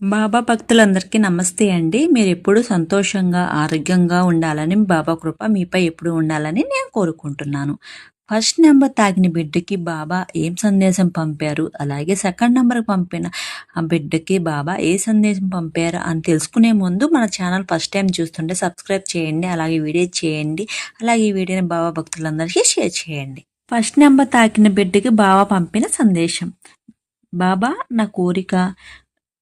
బాబా భక్తులందరికీ నమస్తే అండి. మీరు ఎప్పుడు సంతోషంగా ఆరోగ్యంగా ఉండాలని బాబా కృప మీపై ఎప్పుడు ఉండాలని నేను కోరుకుంటున్నాను. ఫస్ట్ నెంబర్ తాగిన బిడ్డకి బాబా ఏం సందేశం పంపారు? అలాగే సెకండ్ నెంబర్ పంపిన ఆ బిడ్డకి బాబా ఏ సందేశం పంపారు అని తెలుసుకునే ముందు మన ఛానల్ ఫస్ట్ టైం చూస్తుంటే సబ్స్క్రైబ్ చేయండి అలాగే వీడియో చేయండి అలాగే ఈ వీడియోని బాబా భక్తులందరికీ షేర్ చేయండి. ఫస్ట్ నెంబర్ తాకిన బిడ్డకి బాబా పంపిన సందేశం. బాబా నా కోరిక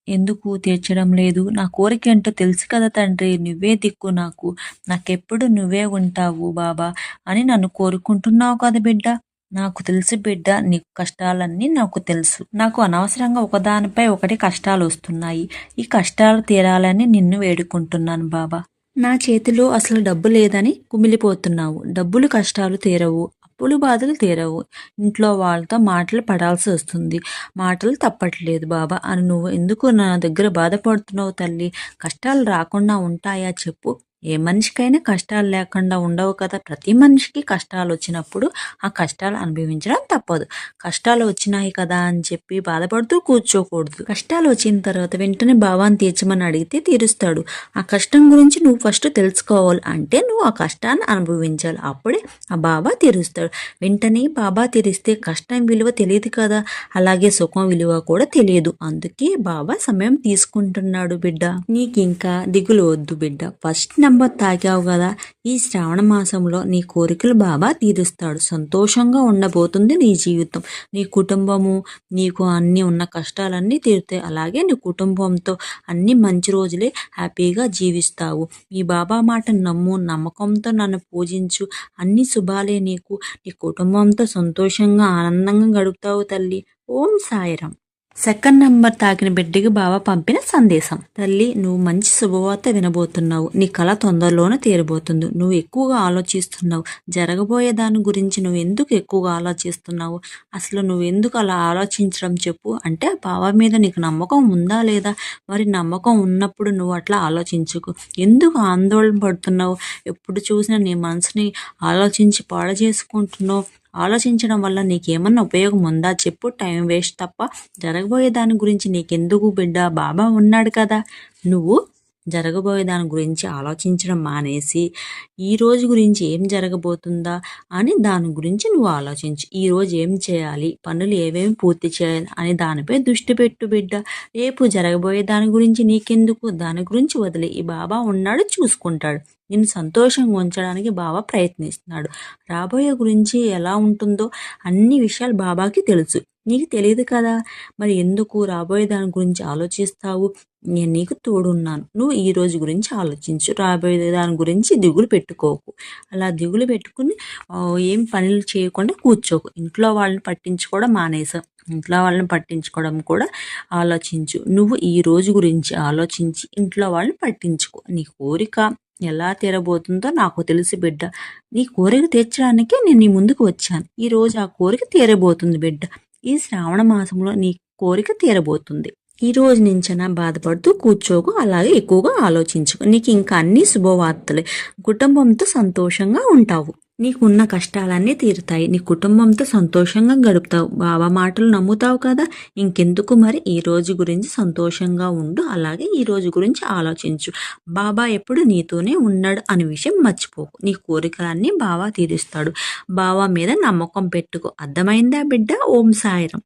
ఎందుకు తీర్చడం లేదు? నా కోరిక ఏంటో తెలుసు కదా తండ్రి. నువ్వే దిక్కు నాకు. నాకెప్పుడు నువ్వే ఉంటావు బాబా అని నన్ను కోరుకుంటున్నావు కదా బిడ్డ. నాకు తెలుసు బిడ్డ నీ కష్టాలన్నీ నాకు తెలుసు. నాకు అనవసరంగా ఒకదానిపై ఒకటి కష్టాలు వస్తున్నాయి. ఈ కష్టాలు తీరాలని నిన్ను వేడుకుంటున్నాను బాబా. నా చేతిలో అసలు డబ్బు లేదని కుమిలిపోతున్నావు. డబ్బులు కష్టాలు తీరవు. అప్పులు బాధలు తీరవు. ఇంట్లో వాళ్ళతో మాటలు పడాల్సి వస్తుంది. మాటలు తప్పట్లేదు బాబా. అని నువ్వు ఎందుకు నా దగ్గర బాధపడుతున్నావు తల్లి? కష్టాలు రాకుండా ఉంటాయా చెప్పు. ఏ మనిషికైనా కష్టాలు లేకుండా ఉండవు కదా. ప్రతి మనిషికి కష్టాలు వచ్చినప్పుడు ఆ కష్టాలు అనుభవించడం తప్పదు. కష్టాలు వచ్చినాయి కదా అని చెప్పి బాధపడుతూ కూర్చోకూడదు. కష్టాలు వచ్చిన తర్వాత వెంటనే భావాన్ని తీర్చమని అడిగితే తీరుస్తాడు. ఆ కష్టం గురించి నువ్వు ఫస్ట్ తెలుసుకోవాలి అంటే నువ్వు ఆ కష్టాన్ని అనుభవించాలి. అప్పుడే ఆ బాబా తీరుస్తాడు. వెంటనే బాబా తీరిస్తే కష్టం విలువ తెలియదు కదా. అలాగే సుఖం విలువ కూడా తెలియదు. అందుకే బాబా సమయం తీసుకుంటున్నాడు బిడ్డ. నీకు ఇంకా దిగులు వద్దు బిడ్డ. ఫస్ట్ నంబర్ తాగావు కదా. ఈ శ్రావణ మాసంలో నీ కోరికలు బాబా తీరుస్తాడు. సంతోషంగా ఉండబోతుంది నీ జీవితం. నీ కుటుంబము నీకు అన్ని ఉన్న కష్టాలన్నీ తీరుతాయి. అలాగే నీ కుటుంబంతో అన్ని మంచి రోజులే హ్యాపీగా జీవిస్తావు. ఈ బాబా మాట నమ్ము నమ్మకంతో నన్ను పూజించు. అన్ని శుభాలే నీకు. నీ కుటుంబంతో సంతోషంగా ఆనందంగా గడుపుతావు తల్లి. ఓం సాయిరామ్. సెకండ్ నంబర్ తాకిన బిడ్డకి బాబా పంపిన సందేశం. తల్లి నువ్వు మంచి శుభవార్త వినబోతున్నావు. నీ కళ తొందరలోనే తీరబోతుంది. నువ్వు ఎక్కువగా ఆలోచిస్తున్నావు. జరగబోయే దాని గురించి నువ్వు ఎందుకు ఎక్కువగా ఆలోచిస్తున్నావు? అసలు నువ్వు ఎందుకు అలా ఆలోచించడం చెప్పు. అంటే బావ మీద నీకు నమ్మకం ఉందా లేదా? మరి నమ్మకం ఉన్నప్పుడు నువ్వు అట్లా ఆలోచించుకు. ఎందుకు ఆందోళన పడుతున్నావు? ఎప్పుడు చూసినా నీ మనసుని ఆలోచించి పాడ చేసుకుంటున్నావు? ఆలోచించడం వల్ల నీకేమన్నా ఉపయోగం ఉందా? చెప్పు. టైం వేస్ట్ తప్ప జరగబోయే దాని గురించి నీకెందుకు బిడ్డ? బాబా ఉన్నాడు కదా. నువ్వు జరగబోయే దాని గురించి ఆలోచించడం మానేసి ఈ రోజు గురించి ఏం జరగబోతుందా అని దాని గురించి నువ్వు ఆలోచించు. ఈ రోజు ఏం చేయాలి? పనులు ఏమేమి పూర్తి చేయాలి? అని దానిపై దృష్టి పెట్టు బిడ్డ. రేపు జరగబోయే దాని గురించి నీకెందుకు? దాని గురించి వదిలి. ఈ బాబా ఉన్నాడు చూసుకుంటాడు. నిన్ను సంతోషంగా ఉంచడానికి బాబా ప్రయత్నిస్తున్నాడు. రాబోయే గురించి ఎలా ఉంటుందో అన్ని విషయాలు బాబాకి తెలుసు. నీకు తెలియదు కదా? మరి ఎందుకు రాబోయే దాని గురించి ఆలోచిస్తావు? నేను నీకు తోడున్నాను. నువ్వు ఈ రోజు గురించి ఆలోచించు. రాబోయే దాని గురించి దిగులు పెట్టుకోకు. అలా దిగులు పెట్టుకుని ఏం పనులు చేయకుండా కూర్చోకు. ఇంట్లో వాళ్ళని పట్టించుకోవడం మానేసాం ఇంట్లో వాళ్ళని పట్టించుకోవడం కూడా ఆలోచించు. నువ్వు ఈ రోజు గురించి ఆలోచించి ఇంట్లో వాళ్ళని పట్టించుకో. నీ కోరిక ఎలా తీరబోతుందో నాకు తెలిసి బిడ్డ. నీ కోరిక తీర్చడానికే నేను నీ ముందుకు వచ్చాను. ఈ రోజు ఆ కోరిక తీరబోతుంది బిడ్డ. ఈ శ్రావణ మాసంలో నీ కోరిక తీరబోతుంది. ఈ రోజు నుంచైనా బాధపడుతూ కూర్చోకు అలాగే ఎక్కువగా ఆలోచించుకు. నీకు ఇంకా అన్ని శుభవార్తలే. కుటుంబంతో సంతోషంగా ఉంటావు. నీకున్న కష్టాలన్నీ తీరుతాయి. నీ కుటుంబంతో సంతోషంగా గడుపుతావు. బాబా మాటలు నమ్ముతావు కదా? ఇంకెందుకు మరి? ఈ రోజు గురించి సంతోషంగా ఉండు. అలాగే ఈ రోజు గురించి ఆలోచించు. బాబా ఎప్పుడు నీతోనే ఉన్నాడు అనే విషయం మర్చిపోకు. నీ కోరికలన్నీ బావా తీరుస్తాడు. బావా మీద నమ్మకం పెట్టుకో. అర్థమైందా బిడ్డ? ఓం సాయిరం